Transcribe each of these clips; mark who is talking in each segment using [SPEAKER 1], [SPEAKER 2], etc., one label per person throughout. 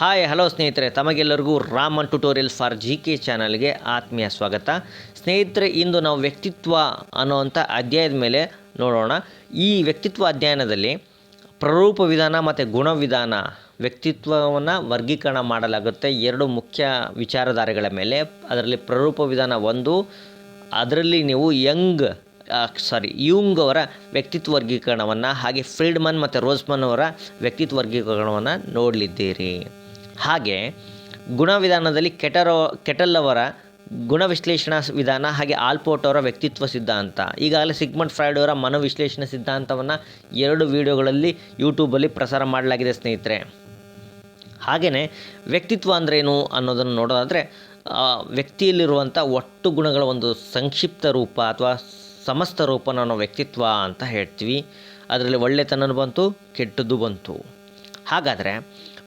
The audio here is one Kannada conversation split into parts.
[SPEAKER 1] ಹಾಯ್, ಹಲೋ ಸ್ನೇಹಿತರೆ. ತಮಗೆಲ್ಲರಿಗೂ Raman tutorial for G K ಚಾನಲ್ಗೆ ಆತ್ಮೀಯ ಸ್ವಾಗತ. ಸ್ನೇಹಿತರೆ, ಇಂದು ನಾವು ವ್ಯಕ್ತಿತ್ವ ಅನ್ನೋವಂಥ ಅಧ್ಯಾಯದ ಮೇಲೆ ನೋಡೋಣ. ಈ ವ್ಯಕ್ತಿತ್ವ ಅಧ್ಯಯನದಲ್ಲಿ ಪ್ರರೂಪ ವಿಧಾನ ಮತ್ತು ಗುಣವಿಧಾನ ವ್ಯಕ್ತಿತ್ವವನ್ನು ವರ್ಗೀಕರಣ ಮಾಡಲಾಗುತ್ತೆ. ಎರಡು ಮುಖ್ಯ ವಿಚಾರಧಾರೆಗಳ ಮೇಲೆ. ಅದರಲ್ಲಿ ಪ್ರರೂಪ ವಿಧಾನ ಒಂದು, ಅದರಲ್ಲಿ ನೀವು ಯಂಗ್ ಸಾರಿ ಯುಂಗ್ ಅವರ ವ್ಯಕ್ತಿತ್ವ ವರ್ಗೀಕರಣವನ್ನು ಹಾಗೆ ಫ್ರೀಡ್ಮನ್ ಮತ್ತು ರೋಸ್ಮನ್ ಅವರ ವ್ಯಕ್ತಿತ್ವ ವರ್ಗೀಕರಣವನ್ನು ನೋಡಲಿದ್ದೀರಿ. ಹಾಗೆ ಗುಣವಿಧಾನದಲ್ಲಿ ಕೆಟರೋ ಕೆಟಲ್ ಅವರ ಗುಣ ವಿಶ್ಲೇಷಣಾ ವಿಧಾನ ಹಾಗೆ ಆಲ್ಪೋರ್ಟ್ ಅವರ ವ್ಯಕ್ತಿತ್ವ ಸಿದ್ಧಾಂತ. ಈಗಾಗಲೇ ಸಿಗ್ಮಂಡ್ ಫ್ರಾಯ್ಡ್ ಅವರ ಮನೋವಿಶ್ಲೇಷಣೆ ಸಿದ್ಧಾಂತವನ್ನು ಎರಡು ವಿಡಿಯೋಗಳಲ್ಲಿ ಯೂಟ್ಯೂಬಲ್ಲಿ ಪ್ರಸಾರ ಮಾಡಲಾಗಿದೆ ಸ್ನೇಹಿತರೆ. ಹಾಗೆಯೇ ವ್ಯಕ್ತಿತ್ವ ಅಂದ್ರೇನು ಅನ್ನೋದನ್ನು ನೋಡೋದಾದರೆ ವ್ಯಕ್ತಿಯಲ್ಲಿರುವಂಥ ಒಟ್ಟು ಗುಣಗಳ ಒಂದು ಸಂಕ್ಷಿಪ್ತ ರೂಪ ಅಥವಾ ಸಮಸ್ತ ರೂಪ ನಾವು ವ್ಯಕ್ತಿತ್ವ ಅಂತ ಹೇಳ್ತೀವಿ. ಅದರಲ್ಲಿ ಒಳ್ಳೆತನ ಬಂತು, ಕೆಟ್ಟದ್ದು ಬಂತು. ಹಾಗಾದರೆ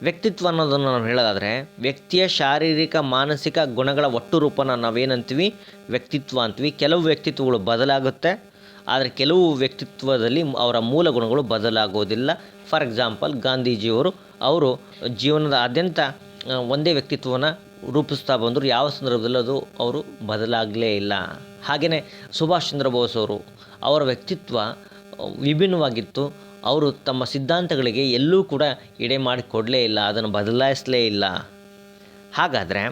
[SPEAKER 1] ವ್ಯಕ್ತಿತ್ವ ಅನ್ನೋದನ್ನು ನಾವು ಹೇಳೋದಾದರೆ, ವ್ಯಕ್ತಿಯ ಶಾರೀರಿಕ, ಮಾನಸಿಕ ಗುಣಗಳ ಒಟ್ಟು ರೂಪನ ನಾವೇನಂತೀವಿ? ವ್ಯಕ್ತಿತ್ವ ಅಂತೀವಿ. ಕೆಲವು ವ್ಯಕ್ತಿತ್ವಗಳು ಬದಲಾಗುತ್ತೆ, ಆದರೆ ಕೆಲವು ವ್ಯಕ್ತಿತ್ವದಲ್ಲಿ ಅವರ ಮೂಲ ಗುಣಗಳು ಬದಲಾಗೋದಿಲ್ಲ. ಫಾರ್ ಎಕ್ಸಾಂಪಲ್, ಗಾಂಧೀಜಿಯವರು, ಅವರು ಜೀವನದಾದ್ಯಂತ ಒಂದೇ ವ್ಯಕ್ತಿತ್ವವನ್ನು ರೂಪಿಸ್ತಾ ಬಂದರು. ಯಾವ ಸಂದರ್ಭದಲ್ಲೂ ಅದು ಅವರು ಬದಲಾಗಲೇ ಇಲ್ಲ. ಹಾಗೆಯೇ ಸುಭಾಷ್ ಚಂದ್ರ ಬೋಸ್ ಅವರು, ಅವರ ವ್ಯಕ್ತಿತ್ವ ವಿಭಿನ್ನವಾಗಿತ್ತು. ಅವರು ತಮ್ಮ ಸಿದ್ಧಾಂತಗಳಿಗೆ ಎಲ್ಲೂ ಕೂಡ ಎಡೆ ಮಾಡಿ ಕೊಡಲೇ ಇಲ್ಲ, ಅದನ್ನು ಬದಲಾಯಿಸಲೇ ಇಲ್ಲ. ಹಾಗಾದರೆ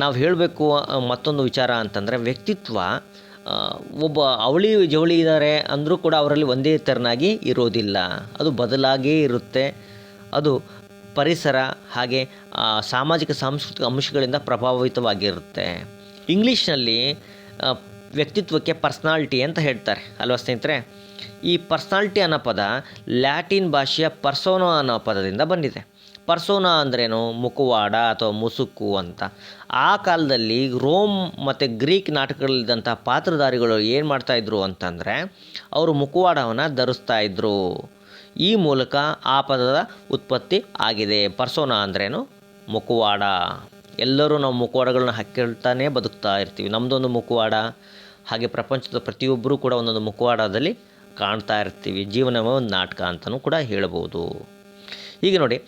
[SPEAKER 1] ನಾವು ಹೇಳಬೇಕು ಮತ್ತೊಂದು ವಿಚಾರ ಅಂತಂದರೆ ವ್ಯಕ್ತಿತ್ವ ಒಬ್ಬ ಅವಳಿ ಜವಳಿ ಇದ್ದಾರೆ ಅಂದರೂ ಕೂಡ ಅವರಲ್ಲಿ ಒಂದೇ ತೆರನಾಗಿ ಇರೋದಿಲ್ಲ. ಅದು ಬದಲಾಗೇ ಇರುತ್ತೆ. ಅದು ಪರಿಸರ ಹಾಗೆ ಸಾಮಾಜಿಕ, ಸಾಂಸ್ಕೃತಿಕ ಅಂಶಗಳಿಂದ ಪ್ರಭಾವಿತವಾಗಿರುತ್ತೆ. ಇಂಗ್ಲೀಷ್ನಲ್ಲಿ ವ್ಯಕ್ತಿತ್ವಕ್ಕೆ ಪರ್ಸ್ನಾಲ್ಟಿ ಅಂತ ಹೇಳ್ತಾರೆ. ಅಲ್ವಾ ಸ್ನೇಹಿತರೆ? ಈ ಪರ್ಸ್ನಾಲ್ಟಿ ಅನ್ನೋ ಪದ ಲ್ಯಾಟಿನ್ ಭಾಷೆಯ ಪರ್ಸೋನೋ ಅನ್ನೋ ಪದದಿಂದ ಬಂದಿದೆ. ಪರ್ಸೋನಾ ಅಂದ್ರೇನು? ಮುಖವಾಡ ಅಥವಾ ಮುಸುಕು ಅಂತ. ಆ ಕಾಲದಲ್ಲಿ ರೋಮ್ ಮತ್ತು ಗ್ರೀಕ್ ನಾಟಕಗಳಲ್ಲಿದ್ದಂಥ ಪಾತ್ರಧಾರಿಗಳು ಏನು ಮಾಡ್ತಾಯಿದ್ರು ಅಂತಂದರೆ, ಅವರು ಮುಖವಾಡವನ್ನು ಧರಿಸ್ತಾ ಇದ್ದರು ಈ ಮೂಲಕ ಆ ಪದದ ಉತ್ಪತ್ತಿ ಆಗಿದೆ. ಪರ್ಸೋನಾ ಅಂದ್ರೇನು? ಮುಖವಾಡ. ಎಲ್ಲರೂ ನಾವು ಮುಖವಾಡಗಳನ್ನ ಹಾಕಿಳ್ತಾನೆ ಬದುಕ್ತಾ ಇರ್ತೀವಿ. ನಮ್ಮದೊಂದು ಮುಖವಾಡ, ಹಾಗೆ ಪ್ರಪಂಚದ ಪ್ರತಿಯೊಬ್ಬರೂ ಕೂಡ ಒಂದೊಂದು ಮುಖವಾಡದಲ್ಲಿ ಕಾಣ್ತಾ ಇರ್ತೀವಿ. ಜೀವನವೇ ಒಂದು ನಾಟಕ ಅಂತಲೂ ಕೂಡ ಹೇಳ್ಬೋದು. ಈಗ ನೋಡಿ,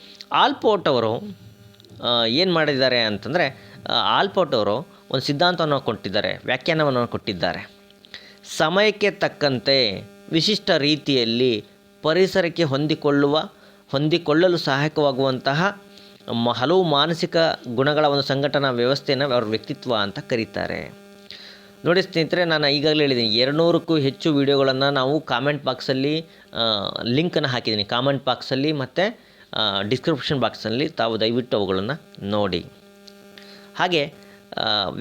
[SPEAKER 1] ಆಲ್ಪೋರ್ಟ್ ಅವರು ಏನು ಮಾಡಿದ್ದಾರೆ ಅಂತಂದರೆ ಆಲ್ಪೋರ್ಟ್ ಅವರು ಒಂದು ಸಿದ್ಧಾಂತವನ್ನು ಕೊಟ್ಟಿದ್ದಾರೆ, ವ್ಯಾಖ್ಯಾನವನ್ನು ಕೊಟ್ಟಿದ್ದಾರೆ. ಸಮಯಕ್ಕೆ ತಕ್ಕಂತೆ ವಿಶಿಷ್ಟ ರೀತಿಯಲ್ಲಿ ಪರಿಸರಕ್ಕೆ ಹೊಂದಿಕೊಳ್ಳುವ, ಹೊಂದಿಕೊಳ್ಳಲು ಸಹಾಯಕವಾಗುವಂತಹ ಹಲವು ಮಾನಸಿಕ ಗುಣಗಳ ಒಂದು ಸಂಘಟನಾ ವ್ಯವಸ್ಥೆಯನ್ನು ಅವರ ವ್ಯಕ್ತಿತ್ವ ಅಂತ ಕರೀತಾರೆ. ನೋಡಿ ಸ್ನೇಹಿತರೆ, ನಾನು ಈಗಾಗಲೇ ಹೇಳಿದ್ದೀನಿ, ಎರಡುನೂರಕ್ಕೂ ಹೆಚ್ಚು ವಿಡಿಯೋಗಳನ್ನು ನಾವು ಕಾಮೆಂಟ್ ಬಾಕ್ಸಲ್ಲಿ ಲಿಂಕನ್ನು ಹಾಕಿದ್ದೀನಿ. ಕಾಮೆಂಟ್ ಬಾಕ್ಸಲ್ಲಿ ಮತ್ತು ಡಿಸ್ಕ್ರಿಪ್ಷನ್ ಬಾಕ್ಸಲ್ಲಿ ತಾವು ದಯವಿಟ್ಟು ಅವುಗಳನ್ನು ನೋಡಿ. ಹಾಗೆ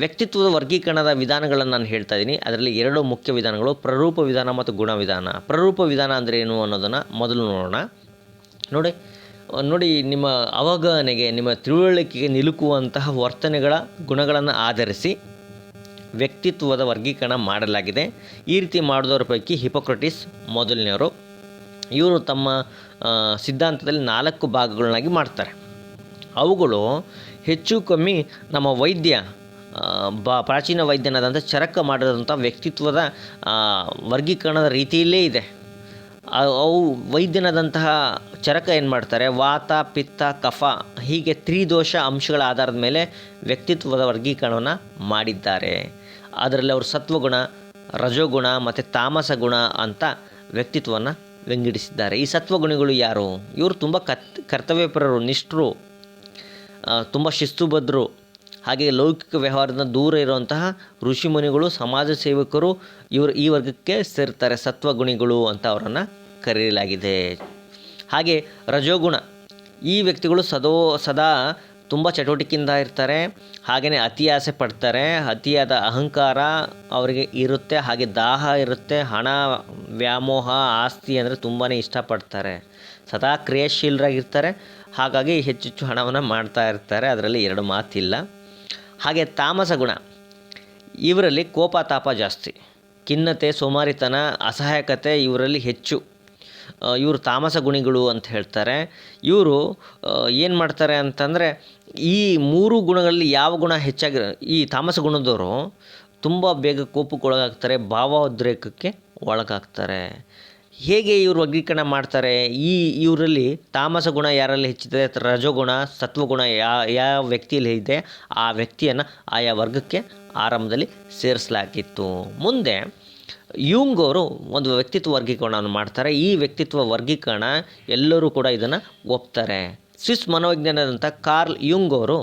[SPEAKER 1] ವ್ಯಕ್ತಿತ್ವದ ವರ್ಗೀಕರಣದ ವಿಧಾನಗಳನ್ನು ನಾನು ಹೇಳ್ತಾ ಇದ್ದೀನಿ. ಅದರಲ್ಲಿ ಎರಡು ಮುಖ್ಯ ವಿಧಾನಗಳು, ಪ್ರರೂಪ ವಿಧಾನ ಮತ್ತು ಗುಣ ವಿಧಾನ. ಪ್ರರೂಪ ವಿಧಾನ ಅಂದರೆ ಏನು ಅನ್ನೋದನ್ನು ಮೊದಲು ನೋಡೋಣ. ನೋಡಿ ನೋಡಿ ನಿಮ್ಮ ಅವಗಾಹನೆಗೆ, ನಿಮ್ಮ ತಿಳುವಳಿಕೆಗೆ ನಿಲುಕುವಂತಹ ವರ್ತನೆಗಳ ಗುಣಗಳನ್ನು ಆಧರಿಸಿ ವ್ಯಕ್ತಿತ್ವದ ವರ್ಗೀಕರಣ ಮಾಡಲಾಗಿದೆ. ಈ ರೀತಿ ಮಾಡಿದವರ ಪೈಕಿ ಹಿಪೋಕ್ರಟಿಸ್ ಮೊದಲನೆಯವರು, ಇವರು ತಮ್ಮ ಸಿದ್ಧಾಂತದಲ್ಲಿ ನಾಲ್ಕು ಭಾಗಗಳನ್ನಾಗಿ ಮಾಡ್ತಾರೆ. ಅವುಗಳು ಹೆಚ್ಚು ಕಮ್ಮಿ ನಮ್ಮ ವೈದ್ಯ ಬ, ಪ್ರಾಚೀನ ವೈದ್ಯನಾದಂಥ ಚರಕ ಮಾಡಿದಂಥ ವ್ಯಕ್ತಿತ್ವದ ವರ್ಗೀಕರಣದ ರೀತಿಯಲ್ಲೇ ಇದೆ. ಅವು ವೈದ್ಯನಾದಂತಹ ಚರಕ ಏನು ಮಾಡ್ತಾರೆ? ವಾತ, ಪಿತ್ತ, ಕಫ ಹೀಗೆ ತ್ರಿದೋಷ ಅಂಶಗಳ ಆಧಾರದ ಮೇಲೆ ವ್ಯಕ್ತಿತ್ವದ ವರ್ಗೀಕರಣವನ್ನು ಮಾಡಿದ್ದಾರೆ. ಅದರಲ್ಲಿ ಅವರು ಸತ್ವಗುಣ, ರಜೋಗುಣ ಮತ್ತು ತಾಮಸ ಗುಣ ಅಂತ ವ್ಯಕ್ತಿತ್ವವನ್ನು ವಿಂಗಡಿಸಿದ್ದಾರೆ. ಈ ಸತ್ವಗುಣಗಳು ಯಾರು? ಇವರು ತುಂಬ ಕತ್, ಕರ್ತವ್ಯಪರರು, ನಿಷ್ಠರು ತುಂಬ ಶಿಸ್ತುಬದ್ಧರು. ಹಾಗೆ ಲೌಕಿಕ ವ್ಯವಹಾರದಿಂದ ದೂರ ಇರುವಂತಹ ಋಷಿಮುನಿಗಳು, ಸಮಾಜ ಸೇವಕರು, ಇವರು ಈ ವರ್ಗಕ್ಕೆ ಸೇರ್ತಾರೆ, ಸತ್ವಗುಣಿಗಳು ಅಂತ ಅವರನ್ನು ಕರೆಯಲಾಗಿದೆ. ಹಾಗೆ ರಜೋಗುಣ, ಈ ವ್ಯಕ್ತಿಗಳು ಸದೋ, ಸದಾ ತುಂಬ ಚಟುವಟಿಕೆಯಿಂದ ಇರ್ತಾರೆ ಹಾಗೆಯೇ ಅತಿ ಆಸೆ ಪಡ್ತಾರೆ, ಅತಿಯಾದ ಅಹಂಕಾರ ಅವರಿಗೆ ಇರುತ್ತೆ, ಹಾಗೆ ದಾಹ ಇರುತ್ತೆ, ಹಣ, ವ್ಯಾಮೋಹ, ಆಸ್ತಿ ಅಂದರೆ ತುಂಬಾ ಇಷ್ಟಪಡ್ತಾರೆ. ಸದಾ ಕ್ರಿಯಾಶೀಲರಾಗಿರ್ತಾರೆ, ಹಾಗಾಗಿ ಹೆಚ್ಚೆಚ್ಚು ಹಣವನ್ನು ಮಾಡ್ತಾ ಇರ್ತಾರೆ, ಅದರಲ್ಲಿ ಎರಡು ಮಾತಿಲ್ಲ. ಹಾಗೆ ತಾಮಸ ಗುಣ, ಇವರಲ್ಲಿ ಕೋಪ ತಾಪ ಜಾಸ್ತಿ, ಖಿನ್ನತೆ, ಸೋಮಾರಿತನ, ಅಸಹಾಯಕತೆ ಇವರಲ್ಲಿ ಹೆಚ್ಚು. ಇವರು ತಾಮಸ ಗುಣಿಗಳು ಅಂತ ಹೇಳ್ತಾರೆ. ಇವರು ಏನು ಮಾಡ್ತಾರೆ ಅಂತಂದರೆ ಈ ಮೂರು ಗುಣಗಳಲ್ಲಿ ಯಾವ ಗುಣ ಹೆಚ್ಚಾಗಿ, ಈ ತಾಮಸ ಗುಣದವರು ತುಂಬ ಬೇಗ ಕೋಪಕ್ಕೆ ಒಳಗಾಗ್ತಾರೆ ಭಾವೋದ್ರೇಕಕ್ಕೆ ಒಳಗಾಗ್ತಾರೆ. ಹೇಗೆ ಇವರು ವರ್ಗೀಕರಣ ಮಾಡ್ತಾರೆ? ಈ ಇವರಲ್ಲಿ ತಾಮಸ ಗುಣ ಯಾರಲ್ಲಿ ಹೆಚ್ಚಿದೆ, ರಜೋಗುಣ, ಸತ್ವಗುಣ ಯಾ, ಯಾವ ವ್ಯಕ್ತಿಯಲ್ಲಿ ಇದೆ, ಆ ವ್ಯಕ್ತಿಯನ್ನು ಆಯಾ ವರ್ಗಕ್ಕೆ ಆರಂಭದಲ್ಲಿ ಸೇರಿಸಲಾಗಿತ್ತು. ಮುಂದೆ ಯೂಂಗ್ ಅವರು ಒಂದು ವ್ಯಕ್ತಿತ್ವ ವರ್ಗೀಕರಣವನ್ನು ಮಾಡ್ತಾರೆ. ಈ ವ್ಯಕ್ತಿತ್ವ ವರ್ಗೀಕರಣ ಎಲ್ಲರೂ ಕೂಡ ಇದನ್ನು ಒಪ್ತಾರೆ. ಸ್ವಿಸ್ ಮನೋವಿಜ್ಞಾನದಂಥ ಕಾರ್ಲ್ ಯುಂಗ್ ಅವರು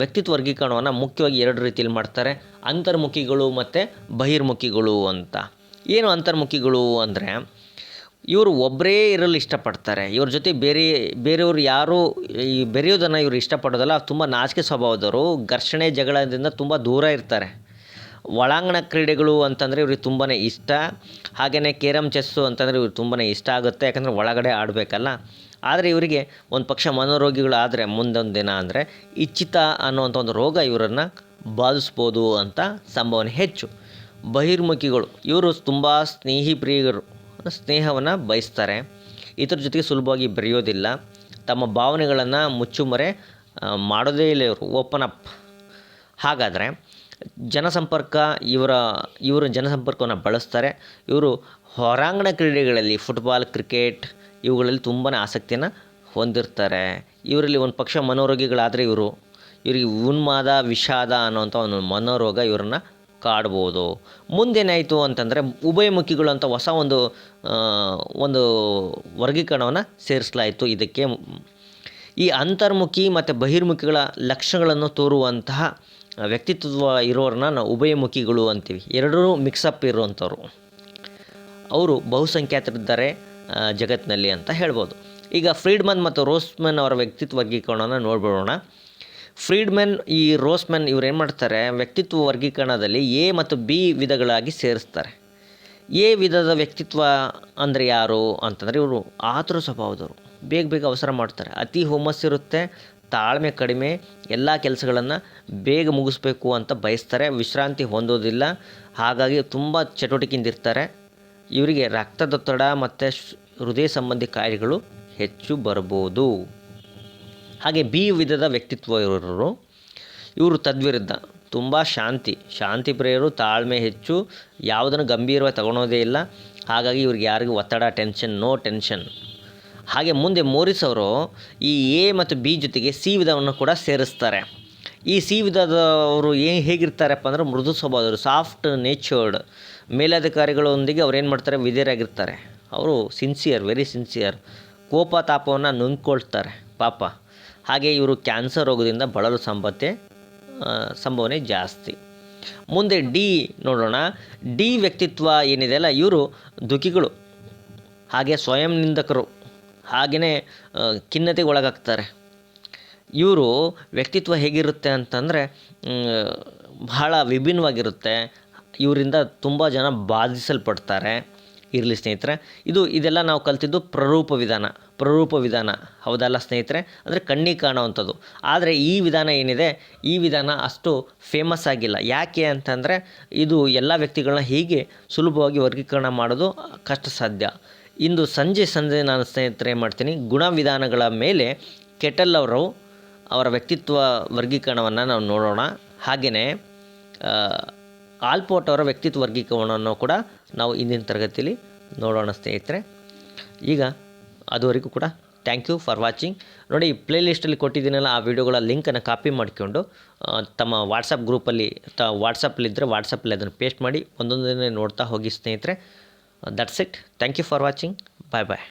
[SPEAKER 1] ವ್ಯಕ್ತಿತ್ವ ವರ್ಗೀಕರಣವನ್ನು ಮುಖ್ಯವಾಗಿ ಎರಡು ರೀತಿಯಲ್ಲಿ ಮಾಡ್ತಾರೆ. ಅಂತರ್ಮುಖಿಗಳು ಮತ್ತು ಬಹಿರ್ಮುಖಿಗಳು ಅಂತ. ಏನು ಅಂತರ್ಮುಖಿಗಳು ಅಂದರೆ, ಇವರು ಒಬ್ಬರೇ ಇರಲು ಇಷ್ಟಪಡ್ತಾರೆ. ಇವ್ರ ಜೊತೆ ಬೇರೆ, ಬೇರೆಯವರು ಯಾರು ಈ ಬೆರೆಯೋದನ್ನು ಇವರು ಇಷ್ಟಪಡೋದಲ್ಲ. ತುಂಬ ನಾಚಿಕೆ ಸ್ವಭಾವದವರು, ಘರ್ಷಣೆ, ಜಗಳದಿಂದ ತುಂಬ ದೂರ ಇರ್ತಾರೆ. ಒಳಾಂಗಣ ಕ್ರೀಡೆಗಳು ಅಂತಂದರೆ ಇವ್ರಿಗೆ ತುಂಬಾ ಇಷ್ಟ. ಹಾಗೆಯೇ ಕೇರಮ್ ಚೆಸ್ಸು ಅಂತಂದರೆ ಇವ್ರಿಗೆ ತುಂಬಾ ಇಷ್ಟ ಆಗುತ್ತೆ, ಯಾಕಂದರೆ ಒಳಗಡೆ ಆಡಬೇಕಲ್ಲ. ಆದರೆ ಇವರಿಗೆ ಒಂದು ಪಕ್ಷ ಮನೋರೋಗಿಗಳಾದರೆ ಮುಂದೊಂದು ದಿನ ಅಂದರೆ ಇಚ್ಛಿತ ಅನ್ನುವಂಥ ಒಂದು ರೋಗ ಇವರನ್ನು ಬಾಧಿಸ್ಬೋದು ಅಂತ ಸಂಭಾವನೆ ಹೆಚ್ಚು. ಬಹಿರ್ಮುಖಿಗಳು, ಇವರು ತುಂಬ ಸ್ನೇಹಿ ಪ್ರಿಯರು ಸ್ನೇಹವನ್ನು ಬಯಸ್ತಾರೆ. ಇತರ ಜೊತೆಗೆ ಸುಲಭವಾಗಿ ಬೆರೆಯೋದಿಲ್ಲ. ತಮ್ಮ ಭಾವನೆಗಳನ್ನು ಮುಚ್ಚುಮರೆ ಮಾಡೋದೇ ಇಲ್ಲ ಇವರು, ಓಪನ್ ಅಪ್. ಹಾಗಾದರೆ ಜನಸಂಪರ್ಕ, ಇವರ, ಇವರು ಜನಸಂಪರ್ಕವನ್ನು ಬಳಸ್ತಾರೆ. ಇವರು ಹೊರಾಂಗಣ ಕ್ರೀಡೆಗಳಲ್ಲಿ ಫುಟ್ಬಾಲ್ ಕ್ರಿಕೆಟ್ ಇವುಗಳಲ್ಲಿ ತುಂಬಾ ಆಸಕ್ತಿಯನ್ನು ಹೊಂದಿರ್ತಾರೆ. ಇವರಲ್ಲಿ ಒಂದು ಪಕ್ಷ ಮನೋರೋಗಿಗಳಾದರೆ ಇವರು. ಇವರಿಗೆ ಉನ್ಮಾದ, ವಿಷಾದ ಅನ್ನೋಂಥ ಒಂದು ಮನೋರೋಗ ಇವರನ್ನು ಕಾಡ್ಬೋದು. ಮುಂದೇನಾಯಿತು ಅಂತಂದರೆ ಉಭಯಮುಖಿಗಳು ಅಂತ ಹೊಸ ಒಂದು ಒಂದು ವರ್ಗೀಕರಣವನ್ನು ಸೇರಿಸಲಾಯಿತು ಇದಕ್ಕೆ. ಈ ಅಂತರ್ಮುಖಿ ಮತ್ತು ಬಹಿರ್ಮುಖಿಗಳ ಲಕ್ಷಣಗಳನ್ನು ತೋರುವಂತಹ ವ್ಯಕ್ತಿತ್ವ ಇರೋರನ್ನ ನಾವು ಉಭಯಮುಖಿಗಳು ಅಂತೀವಿ. ಎರಡೂ ಮಿಕ್ಸಪ್ ಇರುವಂಥವ್ರು. ಅವರು ಬಹುಸಂಖ್ಯಾತರಿದ್ದಾರೆ ಜಗತ್ತಿನಲ್ಲಿ ಅಂತ ಹೇಳ್ಬೋದು. ಈಗ ಫ್ರೀಡ್ಮನ್ ಮತ್ತು ರೋಸ್ಮನ್ ಅವರ ವ್ಯಕ್ತಿತ್ವ ವರ್ಗೀಕರಣನ ನೋಡ್ಬಿಡೋಣ. ಫ್ರೀಡ್ಮನ್, ಈ ರೋಸ್ಮನ್ ಇವ್ರು ಏನು ಮಾಡ್ತಾರೆ? ವ್ಯಕ್ತಿತ್ವ ವರ್ಗೀಕರಣದಲ್ಲಿ ಎ ಮತ್ತು ಬಿ ವಿಧಗಳಾಗಿ ಸೇರಿಸ್ತಾರೆ. ಎ ವಿಧದ ವ್ಯಕ್ತಿತ್ವ ಅಂದರೆ ಯಾರು ಅಂತಂದರೆ ಇವರು ಆತುರ ಸ್ವಭಾವದವರು. ಬೇಗ ಬೇಗ ಅವಸರ ಮಾಡ್ತಾರೆ. ಅತಿ ಹುಮ್ಮಸ್ಸಿರುತ್ತೆ ತಾಳ್ಮೆ ಕಡಿಮೆ, ಎಲ್ಲ ಕೆಲಸಗಳನ್ನು ಬೇಗ ಮುಗಿಸ್ಬೇಕು ಅಂತ ಬಯಸ್ತಾರೆ. ವಿಶ್ರಾಂತಿ ಹೊಂದೋದಿಲ್ಲ. ಹಾಗಾಗಿ ತುಂಬ ಚಟುವಟಿಕೆಯಿಂದ ಇರ್ತಾರೆ ಇವರಿಗೆ ರಕ್ತದೊತ್ತಡ ಮತ್ತು ಹೃದಯ ಸಂಬಂಧಿ ಕಾಯಿಲೆಗಳು ಹೆಚ್ಚು ಬರ್ಬೋದು. ಹಾಗೆ ಬಿ ವಿಧದ ವ್ಯಕ್ತಿತ್ವ ಇರೋರು, ಇವರು ತದ್ವಿರುದ್ಧ. ತುಂಬ ಶಾಂತಿ. ಶಾಂತಿ ಪ್ರಿಯರು, ತಾಳ್ಮೆ ಹೆಚ್ಚು. ಯಾವುದನ್ನು ಗಂಭೀರವಾಗಿ ತಗೊಳೋದೇ ಇಲ್ಲ. ಹಾಗಾಗಿ ಇವ್ರಿಗೆ ಯಾರಿಗೂ ಒತ್ತಡ, ಟೆನ್ಷನ್, ನೋ ಟೆನ್ಷನ್. ಹಾಗೆ ಮುಂದೆ ಮೋರಿಸ್ ಅವರು ಈ ಎ ಮತ್ತು ಬಿ ಜೊತೆಗೆ ಸಿ ವಿಧವನ್ನು ಕೂಡ ಸೇರಿಸ್ತಾರೆ. ಈ ಸಿ ವಿಧದವರು ಏನು ಹೇಗಿರ್ತಾರಪ್ಪ ಅಂದ್ರೆ ಮೃದು ಸ್ವಭಾವದವರು, ಸಾಫ್ಟ್ ನೇಚರ್ಡ್ ಮೇಲಧಿಕಾರಿಗಳೊಂದಿಗೆ ಅವ್ರು ಏನು ಮಾಡ್ತಾರೆ, ವಿಧೇಯರಾಗಿರ್ತಾರೆ. ಅವರು ಸಿನ್ಸಿಯರ್, ವೆರಿ ಸಿನ್ಸಿಯರ್ ಕೋಪ ತಾಪವನ್ನು ನುಂಗ್ಕೊಳ್ತಾರೆ ಪಾಪ. ಹಾಗೆ ಇವರು ಕ್ಯಾನ್ಸರ್ ರೋಗದಿಂದ ಬಳಲು ಸಂಭತೆ ಸಂಭವನೆ ಜಾಸ್ತಿ. ಮುಂದೆ ಡಿ ನೋಡೋಣ. ಡಿ ವ್ಯಕ್ತಿತ್ವ ಏನಿದೆಯಲ್ಲ ಇವರು ದುಃಖಿಗಳು. ಹಾಗೆ ಸ್ವಯಂ ನಿಂದಕರು. ಹಾಗೆಯೇ ಖಿನ್ನತೆಗೆ ಒಳಗಾಗ್ತಾರೆ ಇವರು ವ್ಯಕ್ತಿತ್ವ ಹೇಗಿರುತ್ತೆ ಅಂತಂದರೆ ಬಹಳ ವಿಭಿನ್ನವಾಗಿರುತ್ತೆ. ಇವರಿಂದ ತುಂಬ ಜನ ಬಾಧಿಸಲ್ಪಡ್ತಾರೆ. ಇರಲಿ ಸ್ನೇಹಿತರೆ, ಇದು ಇದೆಲ್ಲ ನಾವು ಕಲ್ತಿದ್ದು ಪ್ರರೂಪ ವಿಧಾನ. ಪ್ರರೂಪ ವಿಧಾನ. ಹೌದಲ್ಲ ಸ್ನೇಹಿತರೆ? ಅಂದರೆ ಕಣ್ಣಿಗೆ ಕಾಣುವಂಥದ್ದು. ಆದರೆ ಈ ವಿಧಾನ ಏನಿದೆ? ಈ ವಿಧಾನ ಅಷ್ಟು ಫೇಮಸ್ ಆಗಿಲ್ಲ. ಯಾಕೆ ಅಂತಂದರೆ, ಇದು ಎಲ್ಲ ವ್ಯಕ್ತಿಗಳನ್ನ ಹೀಗೆ ಸುಲಭವಾಗಿ ವರ್ಗೀಕರಣ ಮಾಡೋದು ಕಷ್ಟ ಸಾಧ್ಯ ಇಂದು ಸಂಜೆ ಸಂಜೆ ನಾನು ಸ್ನೇಹಿತರೆ ಏನು ಮಾಡ್ತೀನಿ. ಗುಣವಿಧಾನಗಳ ಮೇಲೆ ಕೆಟಲ್ ಅವರು ಅವರ ವ್ಯಕ್ತಿತ್ವ ವರ್ಗೀಕರಣವನ್ನು ನಾವು ನೋಡೋಣ. ಹಾಗೆಯೇ ಆಲ್ಪೋಟ್ ಅವರ ವ್ಯಕ್ತಿತ್ವ ವರ್ಗೀಕರಣವನ್ನು ಕೂಡ ನಾವು ಇಂದಿನ ತರಗತಿಯಲ್ಲಿ ನೋಡೋಣ ಸ್ನೇಹಿತರೆ. ಈಗ ಅದುವರೆಗೂ ಕೂಡ ಥ್ಯಾಂಕ್ ಯು ಫಾರ್ ವಾಚಿಂಗ್ ನೋಡಿ ಪ್ಲೇ ಲಿಸ್ಟಲ್ಲಿ ಕೊಟ್ಟಿದ್ದೀನಲ್ಲ, ಆ ವಿಡಿಯೋಗಳ ಲಿಂಕನ್ನು ಕಾಪಿ ಮಾಡಿಕೊಂಡು ತಮ್ಮ ವಾಟ್ಸಪ್ ಗ್ರೂಪಲ್ಲಿ ತ ವಾಟ್ಸಪ್ಪಲ್ಲಿದ್ದರೆ ವಾಟ್ಸಪ್ಪಲ್ಲಿ ಅದನ್ನು ಪೇಸ್ಟ್ ಮಾಡಿ, ಒಂದೊಂದನ್ನೇ ನೋಡ್ತಾ ಹೋಗಿ ಸ್ನೇಹಿತರೆ. Uh, that's it. Thank you for watching. Bye bye